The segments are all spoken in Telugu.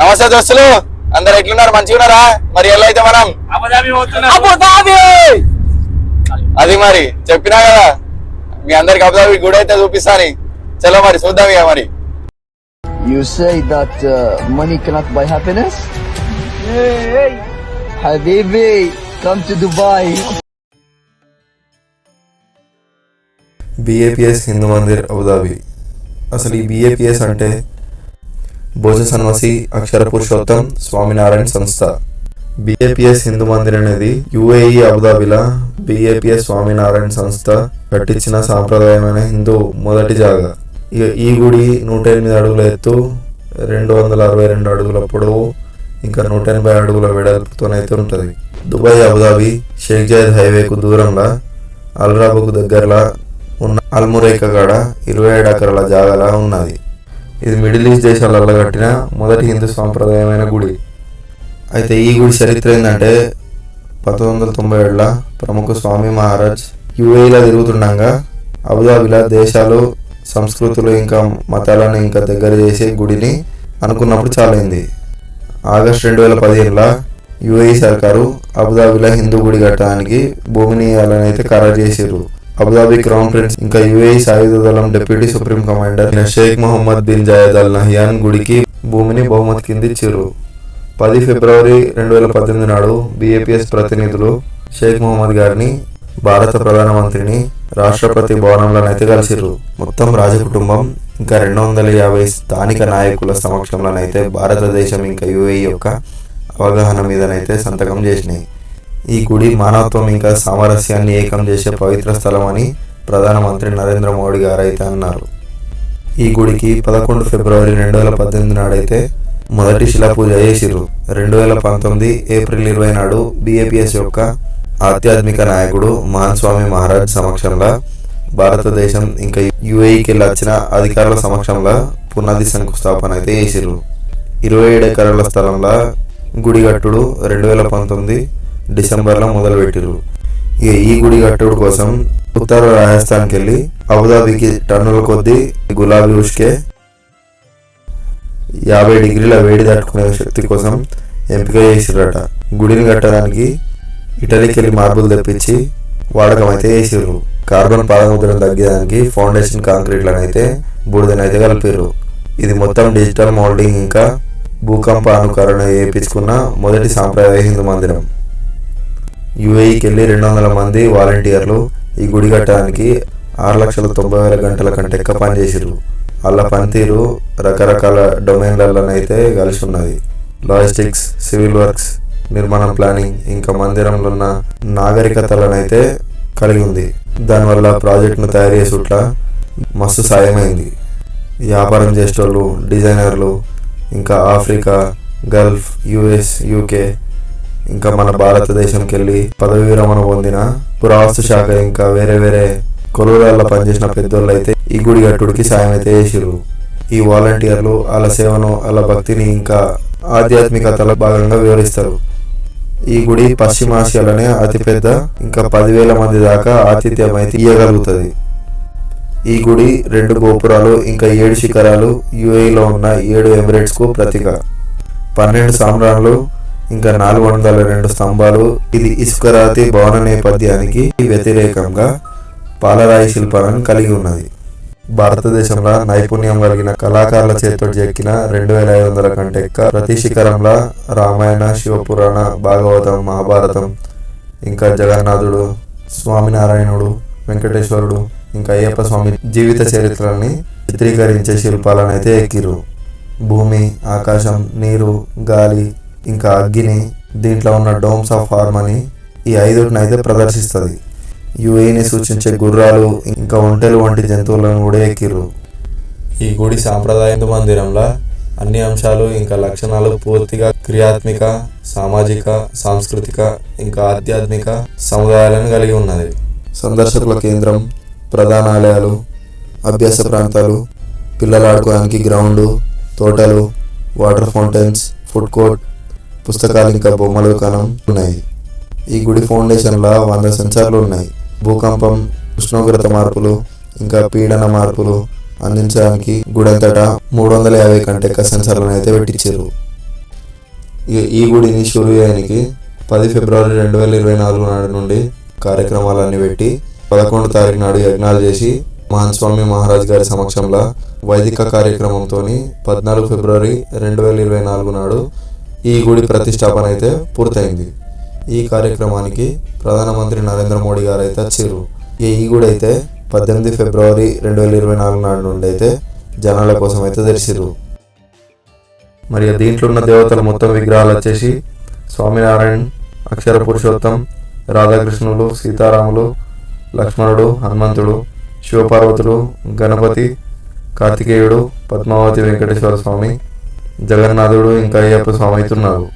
నమస్తే దోస్తులు. అందరు ఎట్లున్నారు? మంచిగా ఉన్నారా? మరి ఎలా అయితే మనం? అది మరి చెప్పినా కదా. మీ అందరికి అబుదాబి గుడి అయితే చూపిస్తాని చలో మరి చూద్దాం ఇక మరి. You say that uh, money cannot buy happiness? Hey, Habibi, come to Dubai. BAPS Hindu Mandir Abu Dhabi అసలు ఈ బిఏపిఎస్ అంటే భోజ సన్మసి అక్షర పురుషోత్తం స్వామినారాయణ సంస్థ. బిఏపిఎస్ హిందూ మందిర్ అనేది యుఏఈ అబుదాబిలా బిఏపిఎస్ స్వామినారాయణ సంస్థ కట్టించిన సాంప్రదాయమైన హిందూ మొదటి జాగా. ఈ గుడి నూట ఎనిమిది అడుగుల ఎత్తు రెండు వందల అరవై రెండు అడుగుల పొడవు ఇంకా నూట ఎనభై అడుగుల వెడల్పుతోనైతే ఉంటుంది. Dubai Abu Dhabi Sheikh Zayed హైవేకు దూరంలో అల్రాబుకు దగ్గరలో ఉన్న అల్మురేఖ కాడ ఇరవై ఏడు ఎకరాల జాగాలా ఉన్నది. ఇది మిడిల్ ఈస్ట్ దేశాలలో కట్టిన మొదటి హిందూ సాంప్రదాయమైన గుడి. అయితే ఈ గుడి చరిత్ర ఏంటంటే పంతొమ్మిది వందల తొంభై ఏడులో ప్రముఖ స్వామి మహారాజ్ యుఏఈలో తిరుగుతుండగా అబుదాబిలో దేశాలు సంస్కృతులు ఇంకా మతాలను ఇంకా దగ్గర చేసే గుడిని అనుకున్నప్పుడు చాలైంది. ఆగస్ట్ రెండు వేల పదిహేనులో యుఏఈ సర్కారు అబుదాబిలో హిందూ గుడి కట్టడానికి భూమిని ఇవ్వాలని అయితే ఖరారు చేశారు అబుదాబి క్రౌన్ ప్రిన్స్ ఇంకా యుఏఈ సాయుధ దళం deputy supreme commander Sheikh Mohammed bin Zayed al Nahyan గుడికి భూమిని బహుమతి కింద ఇచ్చారు. పది ఫిబ్రవరి రెండు వేల పద్దెనిమిది నాడు బీఏపీఎస్ ప్రతినిధులు షేక్ మొహమ్మద్ గారిని భారత ప్రధానమంత్రిని రాష్ట్రపతి భవనంలోనైతే కలిసిర్రు మొత్తం రాజకుటుంబం ఇంకా రెండు వందల యాభై స్థానిక నాయకుల సమక్షంలోనైతే భారతదేశం ఇంకా యుఏఈ యొక్క అవగాహన మీదనైతే సంతకం చేసినాయి. ఈ గుడి మానవత్వం ఇంకా సామరస్యాన్ని ఏకం చేసే పవిత్ర స్థలం అని ప్రధానమంత్రి నరేంద్ర మోడీ గారు అయితే అన్నారు. ఈ గుడికి పదకొండు ఫిబ్రవరి రెండు వేల పద్దెనిమిది నాడైతే మొదటి శిలా పూజ చేసిర్రు. రెండు వేల పంతొమ్మిది ఏప్రిల్ ఇరవై నాడు బిఏపిఎస్ యొక్క ఆధ్యాత్మిక నాయకుడు మహాన్ స్వామి మహారాజ్ సమక్షంలో భారతదేశం ఇంకా యుఏఈకి వెళ్ళి వచ్చిన అధికారుల సమక్షంలో పునాది శంకుస్థాపన అయితే చేసిర్రు. ఇరవై ఏడు ఎకరాల స్థలంలో గుడి కట్టుడు రెండు వేల పంతొమ్మిది డిసెంబర్లో మొదలుపెట్టిర్రు. ఇక ఈ గుడి కట్టుడు కోసం ఉత్తర రాజస్థాన్కి వెళ్ళి అబుదాబికి టన్నుల కొద్దీ గులాబీ ఉష్కే యాభై డిగ్రీల వేడి దాటుకునే శక్తి కోసం ఎంపిక చేసిరట గుడిని కట్టడానికి ఇటలీకి వెళ్ళి మార్బుల్ తెప్పించి వాడకం అయితే చేసిర్రు. కార్బన్ పాదముద్రను తగ్గేదానికి ఫౌండేషన్ కాంక్రీట్లను అయితే బూడిదనైతే కలిపారు ఇది మొత్తం డిజిటల్ మోల్డింగ్ ఇంకా భూకంప అనుకరణ చేయించుకున్న మొదటి సాంప్రదాయ హిందూ మందిరం. యుఏఈకి వెళ్ళి రెండు వందల మంది వాలంటీర్లు ఈ గుడి కట్టడానికి ఆరు లక్షల తొంభై వేల గంటల కంటే ఎక్కువ పనిచేసిర్రు వాళ్ళ పనితీరు రకరకాల డొమైన్లలోనైతే కలిసి ఉన్నది. లాజిస్టిక్స్ సివిల్ వర్క్స్ నిర్మాణం ప్లానింగ్ ఇంకా మందిరంలో ఉన్న నాగరికతలనైతే కలిగి ఉంది. దానివల్ల ప్రాజెక్టును తయారు చేసుట్ల మస్తు సాయమైంది. వ్యాపారం చేసేటోళ్ళు డిజైనర్లు ఇంకా ఆఫ్రికా గల్ఫ్ యుఎస్ యూకే ఇంకా మన భారతదేశంకి వెళ్ళి పదవి విరమణ పొందిన పురావస్తు శాఖ ఇంకా వేరే వేరే కొలువులలో పనిచేసిన పెద్దోళ్ళు అయితే ఈ గుడి కట్టుడికి సాయం అయితే చేసిరు ఈ వాలంటీర్లు వాళ్ళ సేవను వాళ్ళ భక్తిని ఇంకా ఆధ్యాత్మికతలో భాగంగా వివరిస్తారు. ఈ గుడి పశ్చిమాసియాలోనే అతిపెద్ద ఇంకా పదివేల మంది దాకా ఆతిథ్యం అయితే ఇయ్యగలుగుతుంది. ఈ గుడి రెండు గోపురాలు ఇంకా ఏడు శిఖరాలు యుఏఈలో ఉన్న ఏడు ఎమిరేట్స్కు ప్రతీక. పన్నెండు సామ్రాన్లు ఇంకా నాలుగు వందల రెండు స్తంభాలు. ఇది ఇసుకరాతి భవన నేపథ్యానికి వ్యతిరేకంగా పాలరాయి శిల్పాలను కలిగి ఉన్నది. భారతదేశంలో నైపుణ్యం కలిగిన కళాకారుల చేతితో చెక్కిన రెండు వేల ఐదు వందల కంటే ఎక్కువ ప్రతి శిఖరంలో రామాయణ శివపురాణ భాగవతం మహాభారతం ఇంకా జగన్నాథుడు స్వామినారాయణుడు వెంకటేశ్వరుడు ఇంకా అయ్యప్ప స్వామి జీవిత చరిత్రల్ని చిత్రీకరించే శిల్పాలను అయితే ఎక్కిరు భూమి ఆకాశం నీరు గాలి ఇంకా అగ్గిని దీంట్లో ఉన్న డోమ్స్ ఆఫ్ హార్మనీ ఈ ఐదుటిని అయితే ప్రదర్శిస్తుంది. యుఏని సూచించే గుర్రాలు ఇంకా ఒంటెలు వంటి జంతువులను కూడా ఎక్కిర్రు. ఈ గుడి సాంప్రదాయ మందిరంలో అన్ని అంశాలు ఇంకా లక్షణాలు పూర్తిగా క్రియాత్మిక సామాజిక సాంస్కృతిక ఇంకా ఆధ్యాత్మిక సముదాయాలను కలిగి ఉన్నది. సందర్శకుల కేంద్రం ప్రధాన ఆలయాలు అభ్యాస ప్రాంతాలు పిల్లలు ఆడుకోవడానికి గ్రౌండు తోటలు వాటర్ ఫౌంటైన్స్ ఫుడ్ కోర్ట్ పుస్తకాలు ఇంకా బొమ్మల దుకాణం ఉన్నాయి. ఈ గుడి ఫౌండేషన్లో వంద సెన్సార్లు ఉన్నాయి. భూకంపం ఉష్ణోగ్రత మార్పులు ఇంకా పీడన మార్పులు అందించడానికి గుడంతటా మూడు వందల యాభై కంటే ఎక్కువ సెన్సార్లను అయితే పెట్టించారు ఈ గుడిని షురు చేయడానికి పది ఫిబ్రవరి రెండు వేల ఇరవై నాలుగు నాడు నుండి కార్యక్రమాలన్నీ పెట్టి పదకొండు తారీఖు నాడు యజ్ఞాలు చేసి మహాస్వామి మహారాజ్ గారి సమక్షంలో వైదిక కార్యక్రమంతో పద్నాలుగు ఫిబ్రవరి రెండు వేల ఇరవై నాలుగు నాడు ఈ గుడి ప్రతిష్టాపన అయితే పూర్తయింది. ఈ కార్యక్రమానికి ప్రధానమంత్రి నరేంద్ర మోడీ గారు అయితే వచ్చారు. ఈ ఈ గుడి అయితే పద్దెనిమిది ఫిబ్రవరి రెండు వేల ఇరవై నాలుగు నాడు నుండి అయితే జనాల కోసం అయితే తెరిచిర్రు మరి దీంట్లో ఉన్న దేవతల మొత్తం విగ్రహాలు వచ్చేసి స్వామినారాయణ్ అక్షర పురుషోత్తం రాధాకృష్ణులు సీతారాములు లక్ష్మణుడు హనుమంతుడు శివపార్వతుడు గణపతి కార్తికేయుడు పద్మావతి వెంకటేశ్వర స్వామి జగన్నాథుడు ఇంకా అయ్యప్ప స్వామి అవుతున్నారు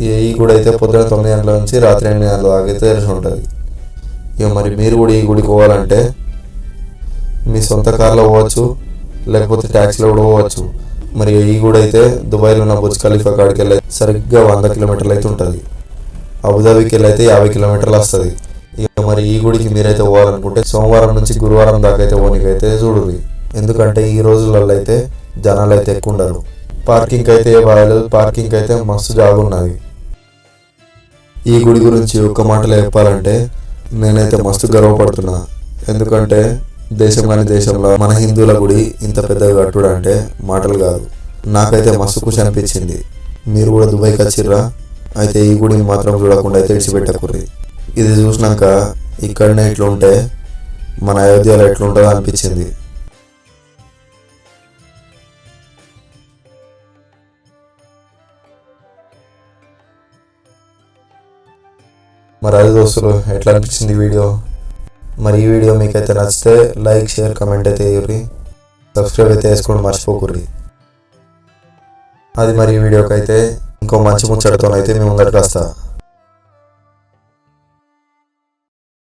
ఈ- గుడి అయితే పొద్దున తొమ్మిది గంటల నుంచి రాత్రి ఎనిమిది గంటల దాకా అయితే తెరిచి ఉంటుంది. ఇక మరి మీరు కూడా ఈ గుడికి పోవాలంటే మీ సొంత కార్లో పోవచ్చు లేకపోతే ట్యాక్సీలో కూడా పోవచ్చు. మరి ఈ గుడి అయితే దుబాయ్లో ఉన్న బుజ్ ఖలీఫా కాడికి వెళ్ళి సరిగ్గా వంద కిలోమీటర్లు అయితే ఉంటుంది. అబుదాబీకి వెళ్ళి అయితే యాభై కిలోమీటర్లు వస్తుంది. ఇక మరి ఈ గుడికి మీరైతే పోవాలనుకుంటే సోమవారం నుంచి గురువారం దాకా అయితే పోనీకైతే చూడుర్రి. ఎందుకంటే ఈ రోజులలో అయితే జనాలు అయితే ఎక్కువ ఉండరు పార్కింగ్ అయితే వాళ్ళు పార్కింగ్ అయితే మస్తు జాగా ఉన్నది ఈ గుడి గురించి ఒక్క మాటలో చెప్పాలంటే నేనైతే మస్తు గర్వపడుతున్నా. ఎందుకంటే దేశం కాని దేశంలో మన హిందువుల గుడి ఇంత పెద్దగా కట్టుడు అంటే మాటలు కాదు. నాకైతే మస్తు ఖుషి అనిపించింది. మీరు కూడా దుబాయ్కి వచ్చిర్రా? అయితే ఈ గుడిని మాత్రం చూడకుండా అయితే విడిచిపెట్టకుర్రి. ఇది చూసినాక ఇక్కడనే ఇట్లుంటే మన అయోధ్యలో ఎట్లుంటుందో అనిపించింది. మరి అది దోస్తులు ఎట్లా అనిపించింది వీడియో? మరి ఈ వీడియో మీకు అయితే నచ్చితే లైక్ షేర్ కమెంట్ అయితే వేయర్రి సబ్స్క్రైబ్ అయితే వేసుకోండి మర్చిపోకుర్రి అది మరి ఈ వీడియోకి అయితే ఇంకో మంచి ముచ్చటతోనైతే మేము ముందరికి వస్తాను